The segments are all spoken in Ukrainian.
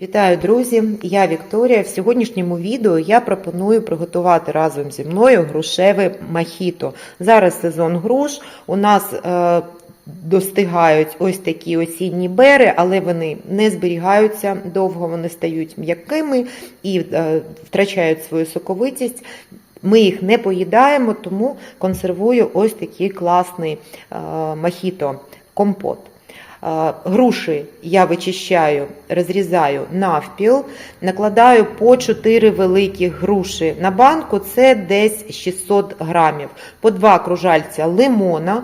Вітаю, друзі! Я Вікторія. В сьогоднішньому відео я пропоную приготувати разом зі мною грушеве махіто. Зараз сезон груш. У нас е, достигають ось такі осінні бери, але вони не зберігаються довго, вони стають м'якими і е, втрачають свою соковитість. Ми їх не поїдаємо, тому консервую ось такий класний е, махіто компот. Е, Груші я вичищаю, розрізаю навпіл, накладаю по 4 великі груші. На банку, це десь 600 грамів, по 2 кружальця лимона,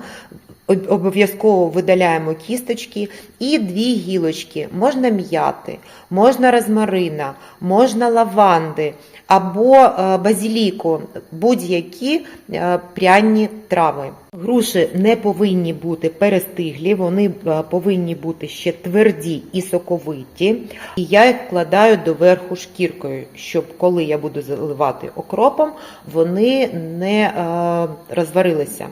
обов'язково видаляємо кісточки і дві гілочки. Можна м'яти, можна розмарина, можна лаванди або е, базіліку, будь-які е, пряні трави. Груші не повинні бути перестиглі, вони е, повинні бути ще тверді і соковиті. І я їх вкладаю доверху шкіркою, щоб коли я буду заливати окропом, вони не розварилися.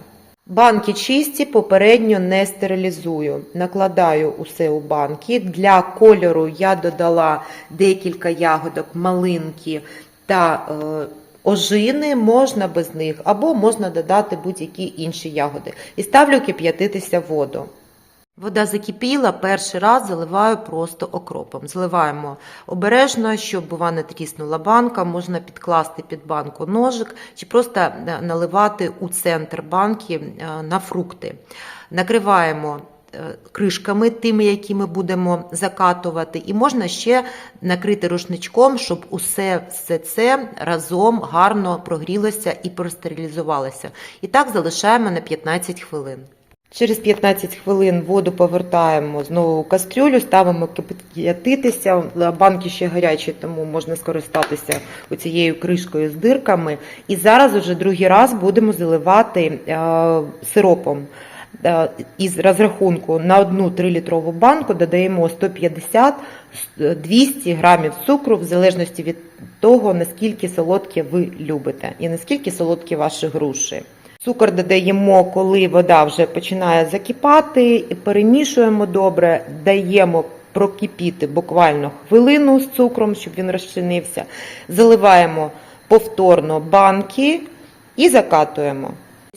Банки чисті, попередньо не стерилізую. Накладаю усе у банки. Для кольору я додала декілька ягодок, малинки та е, ожини, можна без них, або можна додати будь-які інші ягоди. І ставлю кип'ятитися воду. Вода закипіла, перший раз заливаю просто окропом. Заливаємо обережно, щоб бува не тріснула банка, можна підкласти під банку ножик чи просто е, наливати у центр банки е, на фрукти. Накриваємо е, кришками, тими, які ми будемо закатувати, і можна ще накрити рушничком, щоб усе все це разом гарно прогрілося і простерилізувалося. І так залишаємо на 15 хвилин. Через 15 хвилин воду повертаємо знову у кастрюлю, ставимо кип'ятитися. Банки ще гарячі, тому можна скористатися цією кришкою з дирками. І зараз уже другий раз будемо заливати е, сиропом. Е, Із розрахунку на одну 3-літрову банку додаємо 150-200 грамів цукру, в залежності від того, наскільки солодке ви любите і наскільки солодкі ваші груші. Цукор додаємо, коли вода вже починає закипати, і перемішуємо добре, даємо прокипіти буквально хвилину з цукром, щоб він розчинився. Заливаємо повторно банки і закатуємо.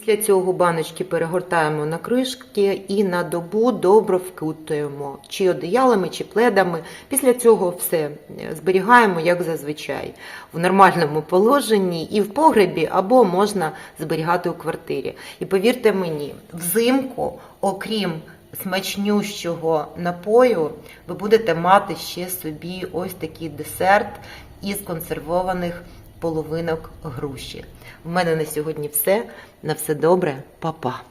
Після цього баночки перегортаємо на кришки і на добу добре вкутуємо чи одіялами, чи пледами. Після цього все зберігаємо, як зазвичай, в нормальному положенні і в погребі, або можна зберігати у квартирі. І повірте мені, взимку, окрім смачнющого напою, ви будете мати ще собі ось такий десерт із консервованих половинок груші. У мене на сьогодні все. На все добре, Па-па.